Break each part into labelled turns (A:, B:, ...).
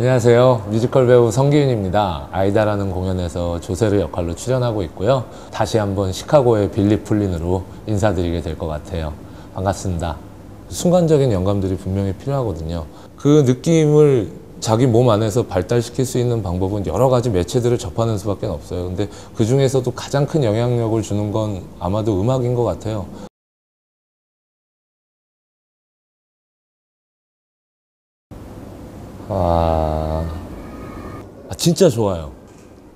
A: 안녕하세요. 뮤지컬 배우 성기윤입니다. 아이다라는 공연에서 조세르 역할로 출연하고 있고요. 다시 한번 시카고의 빌리 풀린으로 인사드리게 될 것 같아요. 반갑습니다. 순간적인 영감들이 분명히 필요하거든요. 그 느낌을 자기 몸 안에서 발달시킬 수 있는 방법은 여러 가지 매체들을 접하는 수밖에 없어요. 근데 그 중에서도 가장 큰 영향력을 주는 건 아마도 음악인 것 같아요. 아, 아, 진짜 좋아요.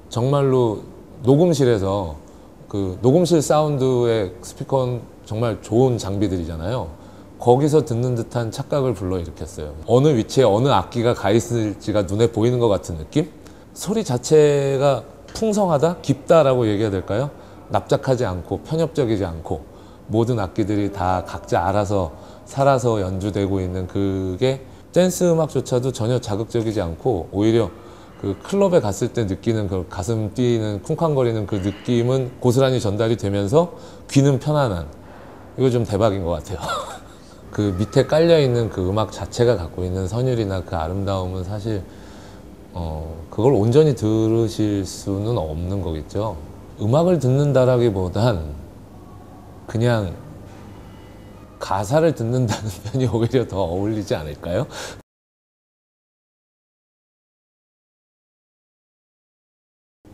A: 정말로 녹음실에서 그 녹음실 사운드의 스피커는 정말 좋은 장비들이잖아요. 거기서 듣는 듯한 착각을 불러일으켰어요. 어느 위치에 어느 악기가 가 있을지가 눈에 보이는 것 같은 느낌? 소리 자체가 풍성하다? 깊다라고 얘기해야 될까요? 납작하지 않고 편협적이지 않고 모든 악기들이 다 각자 알아서 살아서 연주되고 있는 그게 댄스 음악조차도 전혀 자극적이지 않고 오히려 그 클럽에 갔을 때 느끼는 그 가슴 뛰는 쿵쾅거리는 그 느낌은 고스란히 전달이 되면서 귀는 편안한 이거 좀 대박인 것 같아요. 그 밑에 깔려 있는 그 음악 자체가 갖고 있는 선율이나 그 아름다움은 사실 어 그걸 온전히 들으실 수는 없는 거겠죠. 음악을 듣는다라기보단 그냥 가사를 듣는다는 편이 오히려 더 어울리지 않을까요?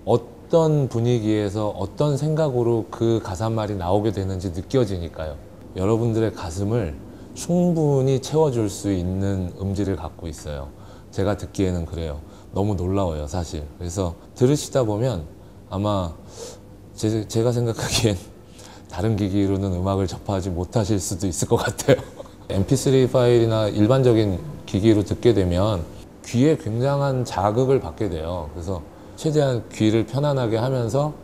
A: 어떤 분위기에서 어떤 생각으로 그 가사말이 나오게 되는지 느껴지니까요. 여러분들의 가슴을 충분히 채워줄 수 있는 음질을 갖고 있어요. 제가 듣기에는 그래요. 너무 놀라워요, 사실. 그래서 들으시다 보면 아마 제, 제가 생각하기엔 다른 기기로는 음악을 접하지 못하실 수도 있을 것 같아요. mp3 파일이나 일반적인 기기로 듣게 되면 귀에 굉장한 자극을 받게 돼요. 그래서 최대한 귀를 편안하게 하면서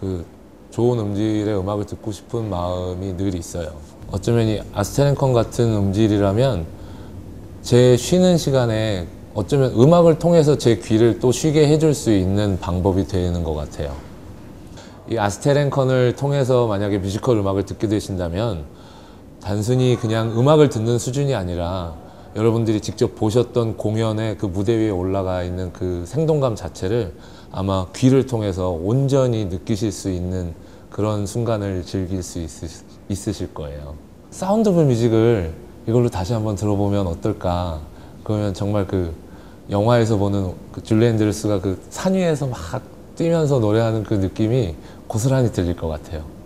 A: 그 좋은 음질의 음악을 듣고 싶은 마음이 늘 있어요. 어쩌면 이 아스테렌컨 같은 음질이라면 제 쉬는 시간에 어쩌면 음악을 통해서 제 귀를 또 쉬게 해줄 수 있는 방법이 되는 것 같아요. 이 아스테렌컨을 통해서 만약에 뮤지컬 음악을 듣게 되신다면 단순히 그냥 음악을 듣는 수준이 아니라 여러분들이 직접 보셨던 공연의 그 무대 위에 올라가 있는 그 생동감 자체를 아마 귀를 통해서 온전히 느끼실 수 있는 그런 순간을 즐길 수 있으, 실 거예요. 사운드 오브 뮤직을 이걸로 다시 한번 들어보면 어떨까? 그러면 정말 그 영화에서 보는 그 줄리 앤드루스가 그 산 위에서 막 뛰면서 노래하는 그 느낌이 고스란히 들릴 것 같아요.